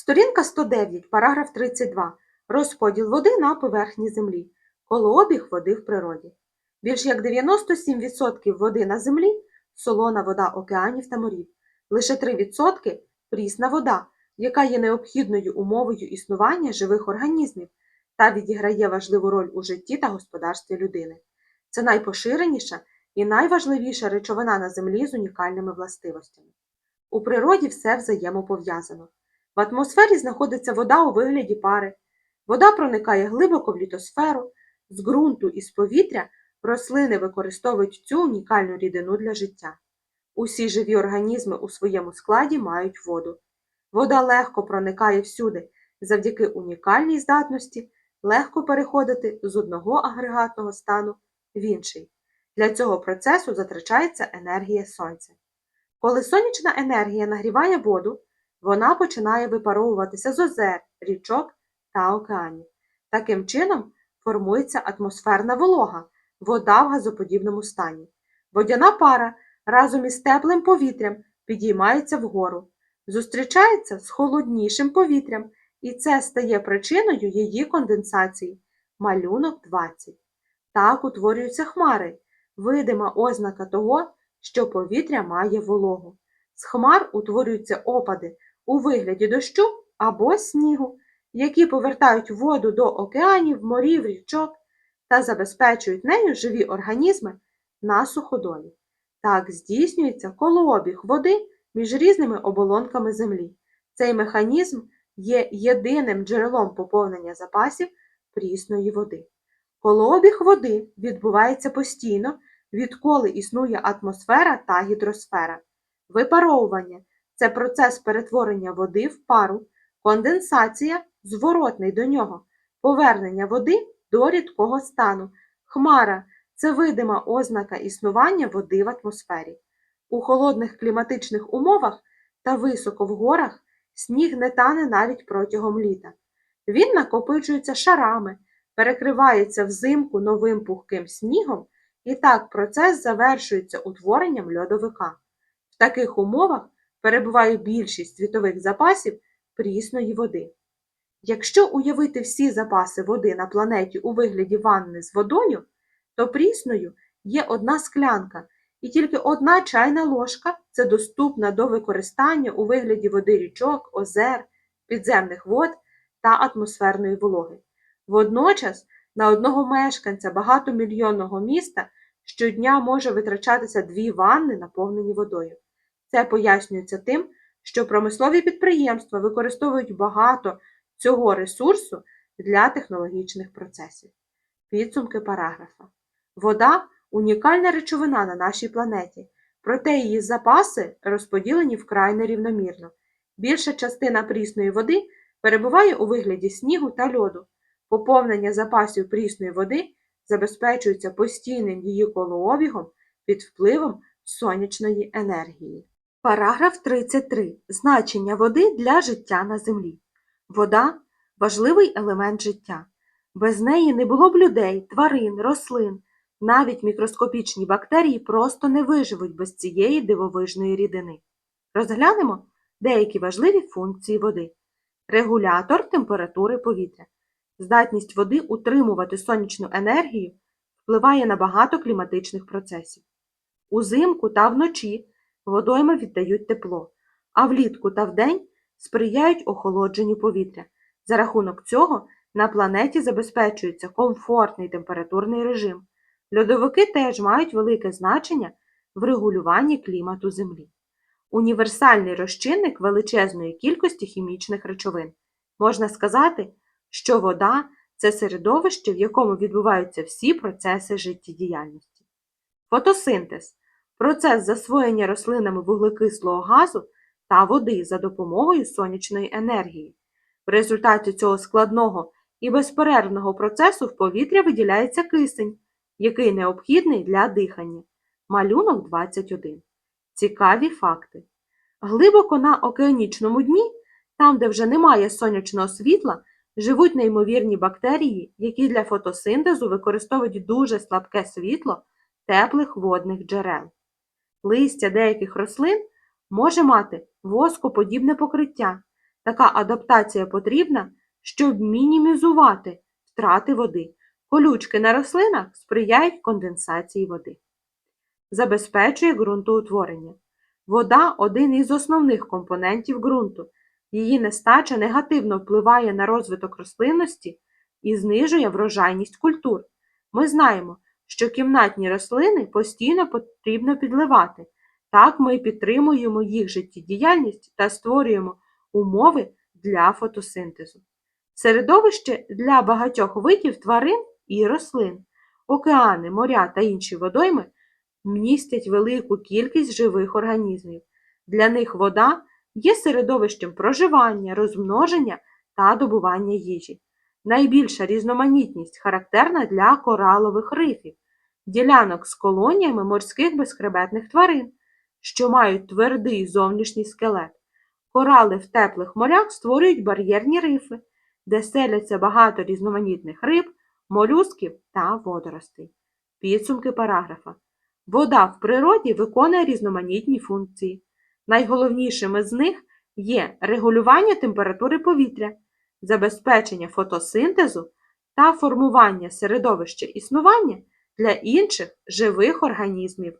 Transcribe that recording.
Сторінка 109, параграф 32. Розподіл води на поверхні землі. Колообіг води в природі. Більш як 97% води на землі солона вода океанів та морів. Лише 3% прісна вода, яка є необхідною умовою існування живих організмів та відіграє важливу роль у житті та господарстві людини. Це найпоширеніша і найважливіша речовина на землі з унікальними властивостями. У природі все взаємопов'язано. В атмосфері знаходиться вода у вигляді пари. Вода проникає глибоко в літосферу, з ґрунту і з повітря рослини використовують цю унікальну рідину для життя. Усі живі організми у своєму складі мають воду. Вода легко проникає всюди завдяки унікальній здатності легко переходити з одного агрегатного стану в інший. Для цього процесу затрачається енергія сонця. Коли сонячна енергія нагріває воду, вона починає випаровуватися з озер, річок та океанів. Таким чином формується атмосферна волога, вода в газоподібному стані. Водяна пара разом із теплим повітрям підіймається вгору, зустрічається з холоднішим повітрям, і це стає причиною її конденсації. Малюнок 20. Так утворюються хмари, видима ознака того, що повітря має вологу. З хмар утворюються опади у вигляді дощу або снігу, які повертають воду до океанів, морів, річок та забезпечують нею живі організми на суходолі. Так здійснюється колообіг води між різними оболонками землі. Цей механізм є єдиним джерелом поповнення запасів прісної води. Колообіг води відбувається постійно, відколи існує атмосфера та гідросфера. Випаровування це процес перетворення води в пару, конденсація зворотний до нього, повернення води до рідкого стану, хмара це видима ознака існування води в атмосфері. У холодних кліматичних умовах та високо в горах сніг не тане навіть протягом літа. Він накопичується шарами, перекривається взимку новим пухким снігом, і так процес завершується утворенням льодовика. В таких умовах перебуває більшість світових запасів прісної води. Якщо уявити всі запаси води на планеті у вигляді ванни з водою, то прісною є одна склянка, і тільки одна чайна ложка це доступна до використання у вигляді води річок, озер, підземних вод та атмосферної вологи. Водночас на одного мешканця багатомільйонного міста щодня може витрачатися дві ванни, наповнені водою. Це пояснюється тим, що промислові підприємства використовують багато цього ресурсу для технологічних процесів. Підсумки параграфа. Вода унікальна речовина на нашій планеті, проте її запаси розподілені вкрай нерівномірно. Більша частина прісної води перебуває у вигляді снігу та льоду. Поповнення запасів прісної води забезпечується постійним її колообігом під впливом сонячної енергії. Параграф 33. Значення води для життя на землі. Вода важливий елемент життя. Без неї не було б людей, тварин, рослин, навіть мікроскопічні бактерії просто не виживуть без цієї дивовижної рідини. Розглянемо деякі важливі функції води. Регулятор температури повітря. Здатність води утримувати сонячну енергію впливає на багато кліматичних процесів. Узимку та вночі водойми віддають тепло, а влітку та вдень сприяють охолодженню повітря. За рахунок цього на планеті забезпечується комфортний температурний режим. Льодовики теж мають велике значення в регулюванні клімату Землі. Універсальний розчинник величезної кількості хімічних речовин. Можна сказати, що вода це середовище, в якому відбуваються всі процеси життєдіяльності. Фотосинтез процес засвоєння рослинами вуглекислого газу та води за допомогою сонячної енергії. В результаті цього складного і безперервного процесу в повітря виділяється кисень, який необхідний для дихання. Малюнок 21. Цікаві факти. Глибоко на океанічному дні, там, де вже немає сонячного світла, живуть неймовірні бактерії, які для фотосинтезу використовують дуже слабке світло теплих водних джерел. Листя деяких рослин може мати воскоподібне покриття Така адаптація потрібна, щоб мінімізувати втрати води. Колючки на рослинах сприяють конденсації води. Забезпечує ґрунтоутворення. Вода один із основних компонентів ґрунту. Її нестача негативно впливає на розвиток рослинності і знижує врожайність культур. Ми знаємо, що кімнатні рослини постійно потрібно підливати. Так ми підтримуємо їх життєдіяльність та створюємо умови для фотосинтезу. Середовище для багатьох видів тварин і рослин, океани, моря та інші водойми містять велику кількість живих організмів. Для них вода є середовищем проживання, розмноження та добування їжі. Найбільша різноманітність характерна для коралових рифів, ділянок з колоніями морських безхребетних тварин, що мають твердий зовнішній скелет. Корали в теплих морях створюють бар'єрні рифи, де селяться багато різноманітних риб, молюсків та водоростей. Підсумки параграфа. Вода в природі виконує різноманітні функції. Найголовнішими з них є регулювання температури повітря, забезпечення фотосинтезу та формування середовища існування для інших живих організмів.